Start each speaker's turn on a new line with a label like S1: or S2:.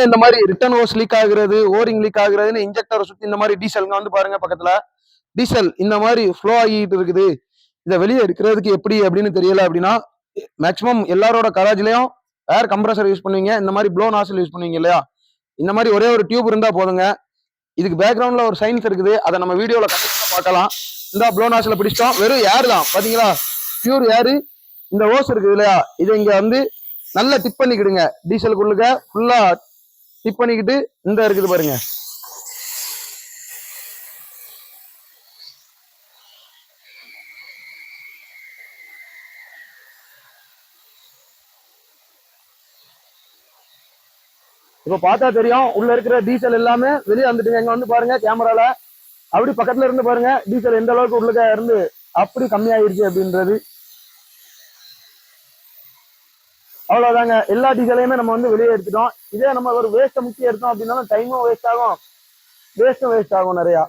S1: இந்த மாதிரி return hose league ஆகுறது ஓரிங் லீக் ஆகுறதுன்னு இன்ஜெக்டரை சுத்தி இந்த மாதிரி டீசல்ங்க வந்து பாருங்க பக்கத்துல. டீசல் இந்த மாதிரி ஃப்ளோ ஆகிட்டு இருக்குது. இதை வெளியே எடுக்கிறதுக்கு எப்படி அப்படின்னு தெரியல அப்படின்னா மேக்ஸிமம் எல்லாரோட கராஜ்லயும் ஏர் கம்ப்ரஸர் யூஸ் பண்ணுவீங்க. இந்த மாதிரி ப்ளோ நாசல் யூஸ் பண்ணுவீங்க இல்லையா? இந்த மாதிரி ஒரே ஒரு டியூப் இருந்தா போதுங்க. இதுக்கு பேக்ரவுண்ட்ல ஒரு சயின்ஸ் இருக்குது. அதை நம்ம வீடியோல கண்டிப்பா பார்க்கலாம். இந்த ப்ளோ நாசில் பிடிச்சிட்டோம். வெறும் ஏர் தான். பாத்தீங்களா? பியூர் ஏர் இந்த ஓஸ் இருக்குது இல்லையா? இதை இங்க வந்து நல்லா டிப் பண்ணிக்கிடுங்க. டீசலுக்குள்ளுக்க ஃபுல்லா டிப் பண்ணிக்கிட்டு இந்த இருக்குது பாருங்க. இப்ப பார்த்தா தெரியும். உள்ள இருக்கிற டீசல் எல்லாமே வெளியே வந்துட்டுங்க. இங்க வந்து பாருங்க கேமரால அப்படி பக்கத்துல இருந்து பாருங்க. டீசல் எந்த அளவுக்கு உள்ளுக்க இருந்து அப்படி கம்மியாயிருச்சு அப்படின்றது. அவ்வளவுதாங்க. எல்லா டீசலையுமே நம்ம வந்து வெளியே எடுத்துட்டோம். இதே நம்ம ஒரு வேஸ்ட்டை முக்கிய எடுத்தோம் அப்படின்னாலும் டைமும் வேஸ்ட் ஆகும். வேஸ்ட்டும் வேஸ்ட் ஆகும் நிறையா.